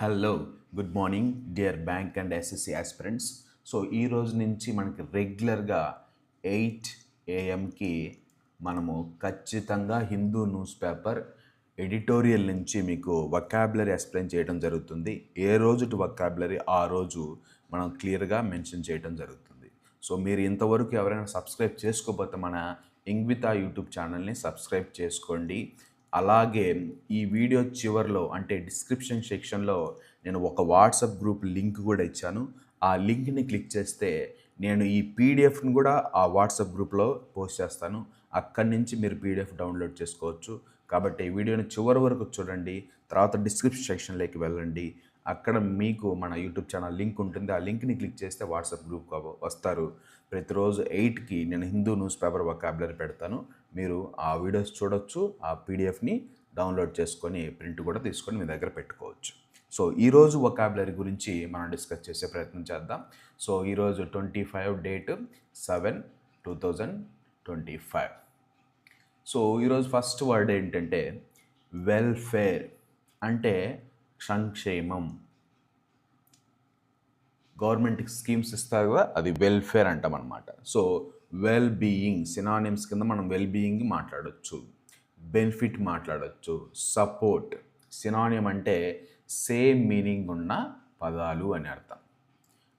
Hello good morning dear bank and SSC aspirants so ఈ రోజు నుంచి మనకి రెగ్యులర్గా ఎయిట్ ఏఎంకి మనము ఖచ్చితంగా హిందూ న్యూస్ పేపర్ ఎడిటోరియల్ నుంచి మీకు వొకాబులరీ ఎక్స్ప్లెయిన్ చేయడం జరుగుతుంది. ఏ రోజుటి వొకాబులరీ ఆ రోజు మనం క్లియర్గా మెన్షన్ చేయడం జరుగుతుంది. సో మీరు ఇంతవరకు ఎవరైనా సబ్స్క్రైబ్ చేసుకోకపోతే మన ఇంగ్వితా యూట్యూబ్ ఛానల్ని సబ్స్క్రైబ్ చేసుకోండి. అలాగే ఈ వీడియో చివరిలో అంటే డిస్క్రిప్షన్ సెక్షన్లో నేను ఒక వాట్సాప్ గ్రూప్ లింక్ కూడా ఇచ్చాను. ఆ లింక్ని క్లిక్ చేస్తే నేను ఈ పీడిఎఫ్ని కూడా ఆ వాట్సాప్ గ్రూప్లో పోస్ట్ చేస్తాను. అక్కడి నుంచి మీరు పీడిఎఫ్ డౌన్లోడ్ చేసుకోవచ్చు. కాబట్టి ఈ వీడియోని చివరి వరకు చూడండి. తర్వాత డిస్క్రిప్షన్ సెక్షన్లోకి వెళ్ళండి. అక్కడ మీకు మన యూట్యూబ్ ఛానల్ లింక్ ఉంటుంది. ఆ లింక్ని క్లిక్ చేస్తే వాట్సాప్ గ్రూప్ వస్తారు. ప్రతిరోజు ఎయిట్కి నేను హిందూ న్యూస్ పేపర్ వొకాబులరీ పెడతాను. మీరు ఆ వీడియోస్ చూడొచ్చు ఆ పీడిఎఫ్ని డౌన్లోడ్ చేసుకొని ప్రింట్ కూడా తీసుకొని మీ దగ్గర పెట్టుకోవచ్చు. సో ఈరోజు వొకాబులరీ గురించి మనం డిస్కస్ చేసే ప్రయత్నం చేద్దాం. సో ఈరోజు twenty five date seven two thousand twenty five so ఈరోజు ఫస్ట్ వర్డ్ ఏంటంటే వెల్ఫేర్ అంటే సంక్షేమం. గవర్నమెంట్ స్కీమ్స్ ఇస్తారు కదా అది వెల్ఫేర్ అంటాం అనమాట సో వెల్ బీయింగ్ సినానిమ్స్ కింద మనం వెల్ బీయింగ్ మాట్లాడచ్చు. బెనిఫిట్ మాట్లాడచ్చు. సపోర్ట్ సినానియం అంటే సేమ్ మీనింగ్ ఉన్న పదాలు అని అర్థం.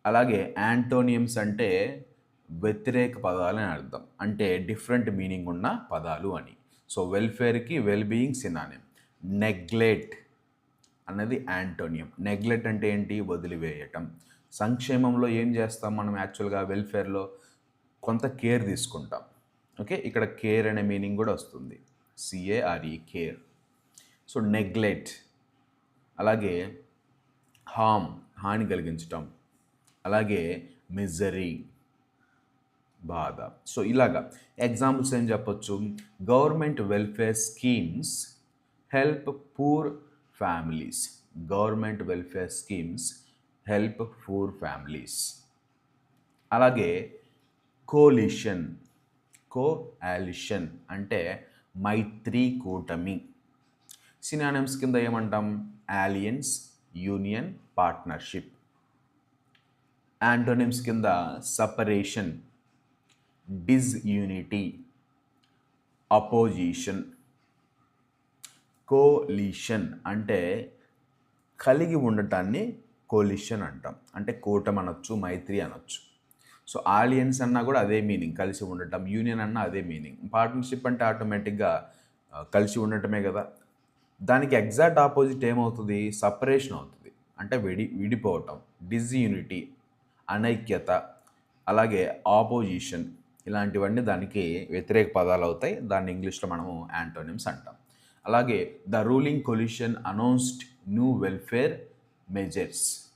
అలాగే యాంటోనియమ్స్ అంటే వ్యతిరేక పదాలు అని అర్థం. అంటే డిఫరెంట్ మీనింగ్ ఉన్న పదాలు అని. సో వెల్ఫేర్కి వెల్ బీయింగ్ సినానియం నెగ్లెట్ అన్నది యాంటోనియం నెగ్లెట్ అంటే ఏంటి? వదిలివేయటం. సంక్షేమంలో ఏం చేస్తాం మనం యాక్చువల్గా వెల్ఫేర్లో కొంత కేర్ తీసుకుంటాం. ఓకే ఇక్కడ కేర్ అనే మీనింగ్ కూడా వస్తుంది. సిఏఆర్ఈ కేర్ సో నెగ్లెక్ట్ అలాగే హామ్ హాని కలిగించటం. అలాగే మిజరీ బాధ. సో ఇలాగా ఎగ్జాంపుల్స్ ఏం చెప్పొచ్చు? Government welfare schemes help poor families government welfare schemes help poor families అలాగే కోలిషన్. కోఆలిషన్ అంటే మైత్రి కూటమి. సినానిమ్స్ కింద ఏమంటాం? ఆలియన్స్ యూనియన్ పార్ట్నర్షిప్ యాంటోనిమ్స్ కింద సపరేషన్ డిస్యూనిటీ అపోజిషన్ కోలిషన్ అంటే కలిగి ఉండటాన్ని కోలిషన్ అంటాం. అంటే కూటమి అనొచ్చు మైత్రి అనొచ్చు. సో ఆలియన్స్ అన్నా కూడా అదే మీనింగ్ కలిసి ఉండటం యూనియన్ అన్నా అదే మీనింగ్. పార్ట్నర్షిప్ అంటే ఆటోమేటిక్గా కలిసి ఉండటమే కదా. దానికి ఎగ్జాక్ట్ ఆపోజిట్ ఏమవుతుంది? సపరేషన్ అవుతుంది. అంటే విడి విడిపోవటం డిస్యూనిటీ అనైక్యత అలాగే ఆపోజిషన్ ఇలాంటివన్నీ దానికి వ్యతిరేక పదాలు అవుతాయి. దాన్ని ఇంగ్లీష్లో మనము యాంటోనిమ్స్ అంటాం. అలాగే the ruling coalition announced new welfare measures.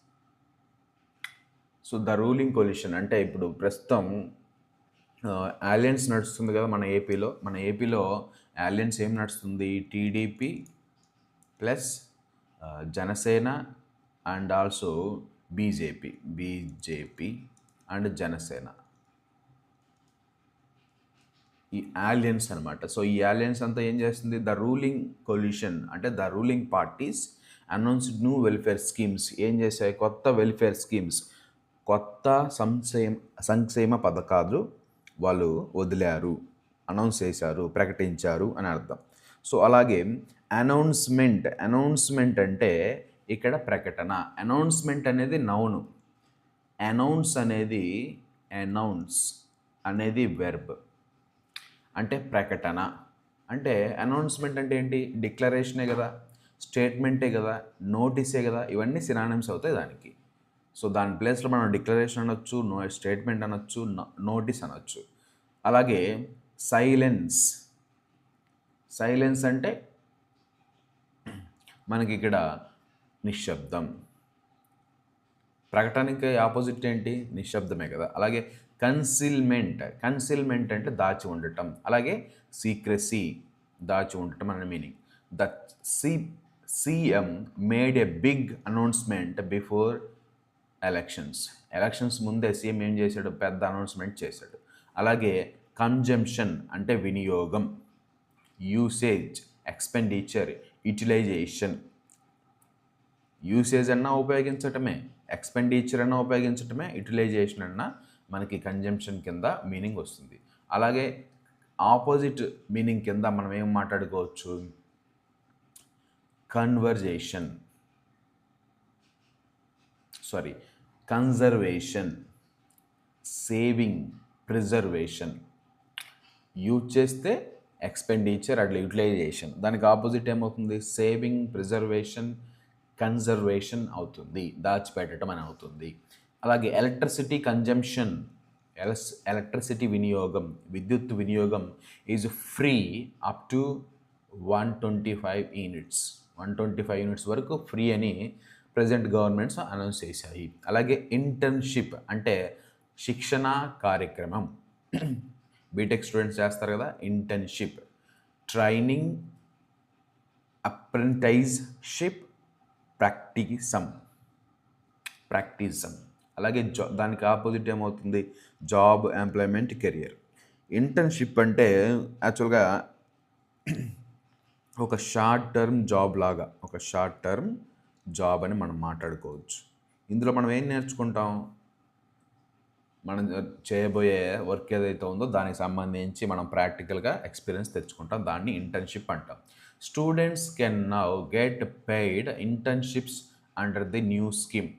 So the ruling coalition అంటే ఇప్పుడు ప్రస్తుతం అలయన్స్ నడుస్తుంది కదా మన ఏపీలో. మన ఏపీలో అలయన్స్ ఏం నడుస్తుంది? TDP plus Janasena and also BJP. BJP and Janasena. ఈ ఆలియన్స్ అనమాట సో ఈ ఆలియన్స్ అంతా ఏం చేస్తుంది? ద రూలింగ్ కొల్యూషన్ అంటే the ruling parties announced new welfare schemes. ఏం చేశాయి? కొత్త వెల్ఫేర్ స్కీమ్స్. కొత్త సంక్షేమ సంక్షేమ పథకాలు వాళ్ళు వదిలారు అనౌన్స్ చేశారు ప్రకటించారు అని అర్థం. సో అలాగే అనౌన్స్మెంట్ అనౌన్స్మెంట్ అంటే ఇక్కడ ప్రకటన. అనౌన్స్మెంట్ అనేది నౌను. అనౌన్స్ అనేది అనౌన్స్ అనేది వెర్బ్ అంటే ప్రకటన. అంటే అనౌన్స్మెంట్ అంటే ఏంటి? డిక్లరేషనే కదా. స్టేట్మెంటే కదా. నోటీసే కదా. ఇవన్నీ సినానిమ్స్ అవుతాయి దానికి. సో దాని ప్లేస్లో మనం డిక్లరేషన్ అనొచ్చు నో స్టేట్మెంట్ అనొచ్చు నోటీస్ అనొచ్చు. అలాగే సైలెన్స్. సైలెన్స్ అంటే మనకి ఇక్కడ నిశ్శబ్దం. ప్రకటనకి ఆపోజిట్ ఏంటి? నిశ్శబ్దమే కదా. అలాగే కన్సిల్మెంట్. కన్సిల్మెంట్ అంటే దాచి ఉండటం. అలాగే సీక్రెసీ దాచి ఉండటం అనే meaning. The C CM made a big announcement before elections. Elections ముందే సీఎం ఏం చేశాడు? పెద్ద అనౌన్స్మెంట్ చేశాడు. అలాగే కన్జంప్షన్ అంటే వినియోగం యూసేజ్ ఎక్స్పెండిచర్ యూటిలైజేషన్ యూసేజ్ అన్నా ఉపయోగించటమే ఎక్స్పెండిచర్ అన్నా ఉపయోగించటమే యూటిలైజేషన్ అన్నా మనకి కన్జంప్షన్ కింద మీనింగ్ వస్తుంది. అలాగే ఆపోజిట్ మీనింగ్ కింద మనం ఏం మాట్లాడుకోవచ్చు? Conversation sorry conservation saving preservation. Use చేస్తే ఎక్స్పెండిచర్ అట్లా యూటిలైజేషన్. దానికి ఆపోజిట్ ఏమవుతుంది? సేవింగ్ ప్రిజర్వేషన్ కన్జర్వేషన్ అవుతుంది. దాచిపెట్టడం అని అవుతుంది. అలాగే ఎలక్ట్రిసిటీ కన్జంప్షన్ ఎలస్ ఎలక్ట్రిసిటీ వినియోగం విద్యుత్ వినియోగం is free up to one twenty five units. One twenty five units వరకు ఫ్రీ అని ప్రజెంట్ గవర్నమెంట్స్ అనౌన్స్ చేశాయి. అలాగే ఇంటర్న్షిప్ అంటే శిక్షణ కార్యక్రమం. బీటెక్ స్టూడెంట్స్ చేస్తారు కదా ఇంటర్న్షిప్. ట్రైనింగ్ అప్రెంటైజ్షిప్ ప్రాక్టీసమ్. ప్రాక్టీసమ్. అలాగే జా దానికి ఆపోజిట్ ఏమవుతుంది? Job employment career. ఇంటర్న్షిప్ అంటే యాక్చువల్గా ఒక షార్ట్ టర్మ్ జాబ్ లాగా ఒక షార్ట్ టర్మ్ జాబ్ అని మనం మాట్లాడుకోవచ్చు. ఇందులో మనం ఏం నేర్చుకుంటాం? మనం చేయబోయే వర్క్ ఏదైతే ఉందో దానికి సంబంధించి మనం ప్రాక్టికల్గా ఎక్స్పీరియన్స్ తెచ్చుకుంటాం. దాన్ని ఇంటర్న్షిప్ అంటాం. Students can now get paid internships under the new scheme.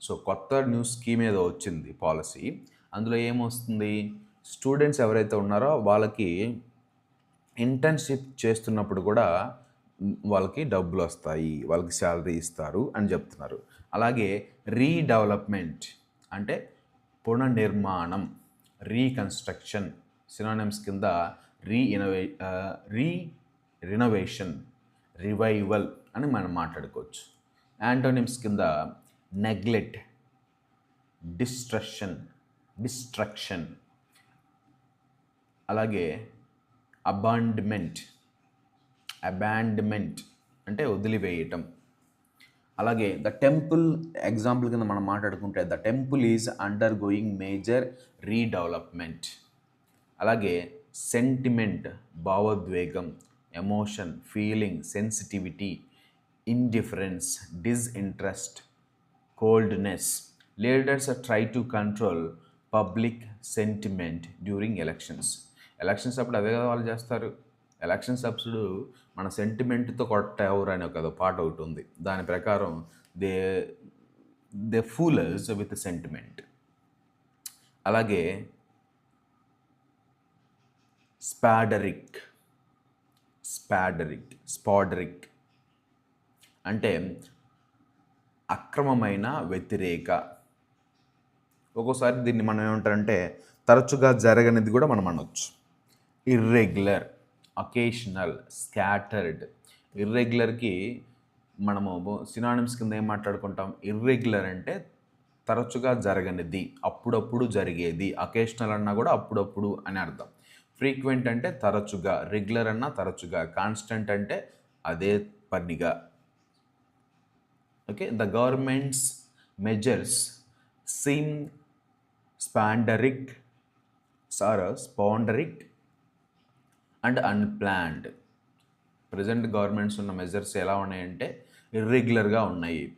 So కొత్త న్యూ స్కీమ్ ఏదో వచ్చింది పాలసీ. అందులో ఏమొస్తుంది? స్టూడెంట్స్ ఎవరైతే ఉన్నారో వాళ్ళకి ఇంటర్న్షిప్ చేస్తున్నప్పుడు కూడా వాళ్ళకి డబ్బులు వస్తాయి వాళ్ళకి శాలరీ ఇస్తారు అని చెప్తున్నారు. అలాగే రీడెవలప్మెంట్ అంటే పునర్నిర్మాణం రీకన్స్ట్రక్షన్ సినానిమ్స్ కింద రీ ఇనోవే రీ రినోవేషన్ రివైవల్ అని మనం మాట్లాడుకోవచ్చు. యాంటోనిమ్స్ కింద నెగ్లెక్ట్ డిస్ట్రక్షన్ డిస్ట్రక్షన్. అలాగే అబాండ్మెంట్ అబాండ్మెంట్ అంటే వదిలివేయటం. అలాగే ద టెంపుల్ ఎగ్జాంపుల్ కింద మనం మాట్లాడుకుంటే the temple is undergoing major redevelopment. అలాగే సెంటిమెంట్ భావోద్వేగం emotion feeling sensitivity indifference disinterest coldness. Leaders try to control public sentiment during elections. Elections అప్పుడు అదే కదా వాళ్ళు చేస్తారు? ఎలక్షన్ అప్పుడు మన సెంటిమెంట్తో కొట్టేవరు అనే ఒక పాట ఒకటి ఉంది. దాని ప్రకారం they they fool us with sentiment. అలాగే స్పాడరిక్ స్పాడరిక్ స్పాడరిక్ అంటే అక్రమమైన వ్యతిరేక. ఒక్కోసారి దీన్ని మనం ఏమంటారంటే తరచుగా జరగనిది కూడా మనం అనొచ్చు. ఇర్రెగ్యులర్. అకేషనల్ స్కాటర్డ్ ఇర్రెగ్యులర్కి మనము సినానిమ్స్ కింద ఏం మాట్లాడుకుంటాం? ఇర్రెగ్యులర్ అంటే తరచుగా జరగనిది అప్పుడప్పుడు జరిగేది అకేషనల్ అన్నా కూడా అప్పుడప్పుడు అని అర్థం. ఫ్రీక్వెంట్ అంటే తరచుగా రెగ్యులర్ అన్నా తరచుగా కాన్స్టెంట్ అంటే అదే పనిగా. Okay? The governments measures seem sporadic sir sporadic and unplanned. Present governments ఉన్న మెజర్స్ ఎలా ఉన్నాయంటే ఇర్రెగ్యులర్గా ఉన్నాయి.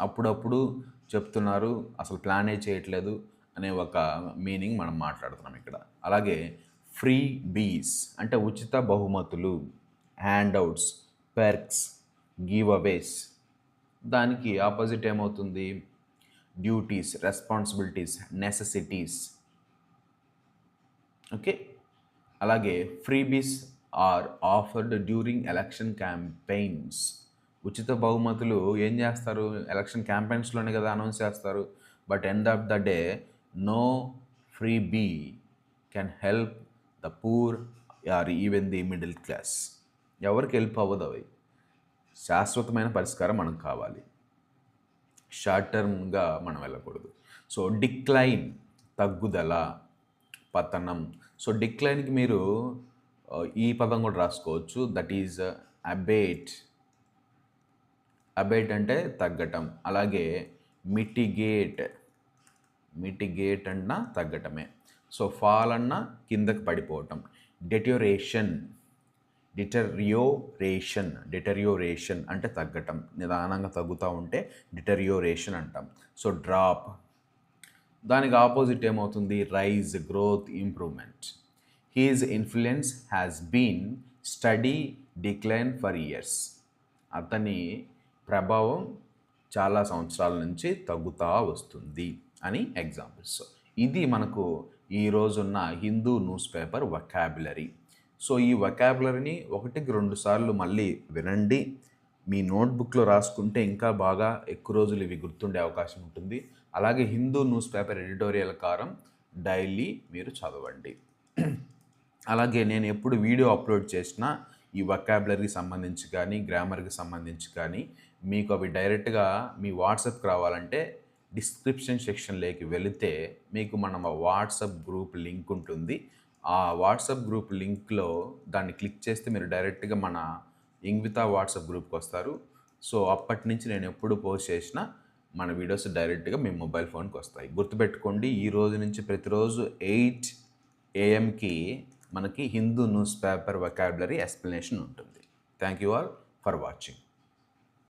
అప్పుడప్పుడు చెప్తున్నారు అసలు ప్లానే చేయట్లేదు అనే ఒక మీనింగ్ మనం మాట్లాడుతున్నాం ఇక్కడ. అలాగే ఫ్రీ బీస్ అంటే ఉచిత బహుమతులు హ్యాండ్అవుట్స్ పెర్క్స్ గివ్ అవేస్ దానికి ఆపోజిట్ ఏమవుతుంది? Duties responsibilities necessities. ఓకే? అలాగే freebies are offered during election campaigns. ఉచిత బహుమతులు ఏం చేస్తారు? ఎలక్షన్ క్యాంపెయిన్స్లోనే కదా అనౌన్స్ చేస్తారు. But end of the day no freebie can help the poor or even the middle class. ఎవరికి హెల్ప్ అవ్వదు అవి? శాశ్వతమైన పరిష్కారం మనకు కావాలి. షార్ట్ టర్మ్గా మనం వెళ్ళకూడదు. సో డిక్లైన్ తగ్గుదల పతనం సో డిక్లైన్కి మీరు ఈ పదం కూడా రాసుకోవచ్చు. That is అబేట్. అబేట్ అంటే తగ్గటం. అలాగే మిటిగేట్. మిటిగేట్ అన్నా తగ్గటమే. సో ఫాల్ అన్నా కిందకి పడిపోవటం. డెటోరేషన్. డిటర్యోరేషన్. డిటరియోరేషన్ అంటే తగ్గటం. నిదానంగా తగ్గుతూ ఉంటే డిటర్యోరేషన్ అంటాం. So drop. దానికి ఆపోజిట్ ఏమవుతుంది? Rise growth improvement. His influence has been steady decline for years. అతని ప్రభావం చాలా సంవత్సరాల నుంచి తగ్గుతూ వస్తుంది అని ఎగ్జాంపుల్స్. ఇది మనకు ఈ రోజున్న Hindu news paper vocabulary so ఈ వకాబులరీని ఒకటికి రెండు సార్లు మళ్ళీ వినండి. మీ నోట్బుక్లో రాసుకుంటే ఇంకా బాగా ఎక్కువ రోజులు ఇవి గుర్తుండే అవకాశం ఉంటుంది. అలాగే హిందూ న్యూస్ పేపర్ ఎడిటోరియల్ కారం డైలీ మీరు చదవండి. అలాగే నేను ఎప్పుడు వీడియో అప్లోడ్ చేసినా ఈ వకాబులరీకి సంబంధించి కానీ గ్రామర్కి సంబంధించి కానీ మీకు అవి డైరెక్ట్గా మీ వాట్సాప్కి రావాలంటే డిస్క్రిప్షన్ సెక్షన్లోకి వెళితే మీకు మన వాట్సాప్ గ్రూప్ లింక్ ఉంటుంది. ఆ వాట్సాప్ గ్రూప్ లింక్లో దాన్ని క్లిక్ చేస్తే మీరు డైరెక్ట్గా మన ఇంగ్వితా వాట్సాప్ గ్రూప్కి వస్తారు. సో అప్పటి నుంచి నేను ఎప్పుడు పోస్ట్ చేసినా మన వీడియోస్ డైరెక్ట్గా మీ మొబైల్ ఫోన్కి వస్తాయి. గుర్తుపెట్టుకోండి ఈ రోజు నుంచి ప్రతిరోజు ఎయిట్ ఏఎంకి మనకి Hindu news paper vocabulary explanation ఉంటుంది. Thank you all for watching